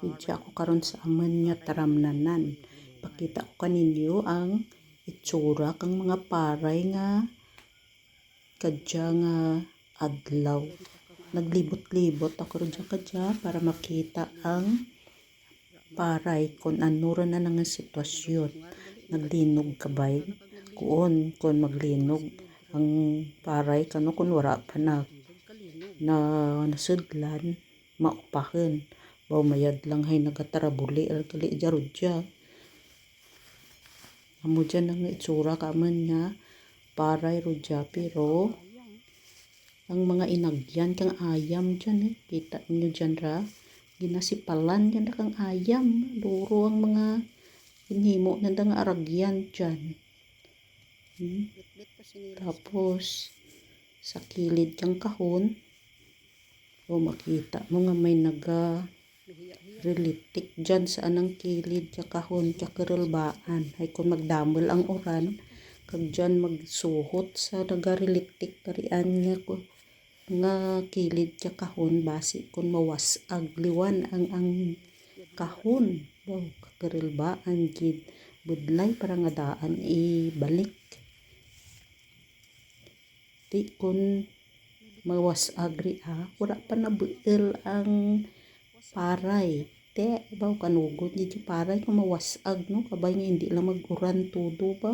Hidya ako karon sa aman niya taramnanan. Pakita ko kaninyo ang itsura kang mga paray nga kadya nga adlaw. Naglibot-libot ako rin kadya para makita ang paray kung ano rin na nga sitwasyon. Naglinog kabay. Kuon, kung maglinog ang paray kano kung wala pa na na nasudlan maupahan. Baw mayad lang hay nagatarabuli al kali jarod dya amo dyan ang itsura kaman nga paray rodya pero ang mga inagyan kang ayam dyan eh. Kita nyo dyan ra ginasipalan dyan na kang ayam. Duro ang mga inhimo na nga aragyan dyan. Hmm? Tapos, sa kilid kang kahon, o makita mo nga may naga relitik dyan sa anang kilid ka kahon ka kirulbaan. Ay kung magdamol ang oran, kag dyan magsuhot sa nagarelitik karian nga ko nga kilid ka kahon basi kung mawas agliwan ang ang kahon. Wow, kakirilbaan gid budlay para nga daan ibalik di kun mawas agri ha wala pa na buil ang paray te baw kanugod di di paray kung mawas ag no kabay nga hindi lang maguran todo ba.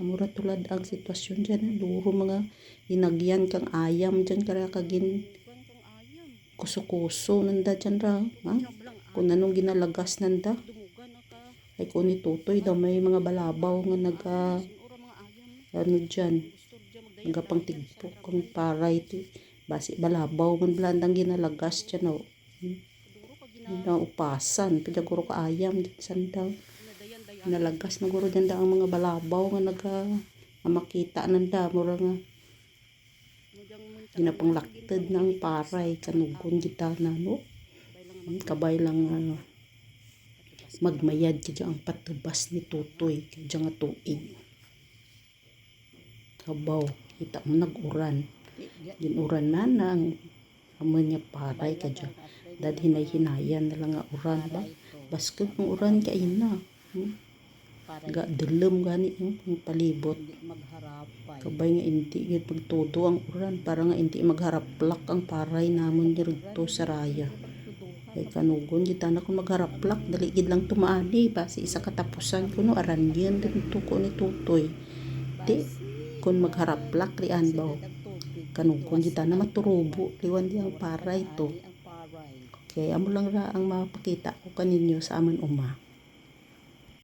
Amura tulad ang sitwasyon dyan, duro mga inagyan kang ayam dyan, kaya kagin kuso-kuso nanda dyan ra. Ha? Kung anong ginalagas nanda, ay kung ni Tutoy daw may mga balabaw nga naga, ano dyan, Naga pang tigpo, kung paray ti, basi balabaw man blandang ginalagas dyan o. Hmm? Na upasan, pagkaguro ka ayam sandaw. Nadayan-dayan. Nalagas na guro dyan daw ang mga balabaw nga naga, nga makita nanda, mura nga, Mudyang munta. ginapanglaktad ng paray, kanugon kita na no. Hmm, kabay lang ah, magmayad kaya ang patubas ni Tutoy kaya nga tuig kabaw kita mo nag-uran. Ginuran na nang amo niya paray kaya dad hinay hinayan na lang nga uran ba? Basket ng uran kay na hmm? ga delem gani hmm? ang palibot. Kabay nga hindi gid pagtudo ang uran. Para nga hindi magharaplak ang paray namon dirito sa raya. Ay kanugon kita na kung magharaplak dali gid lang tumaani basi isa katapusan kuno aran yan din ko ni tutoy. Di kung magharaplak rian ba kanugon kita na maturubo liwan di ang paray to. Okay amo lang ra ang mapakita ko kaninyo sa aman uma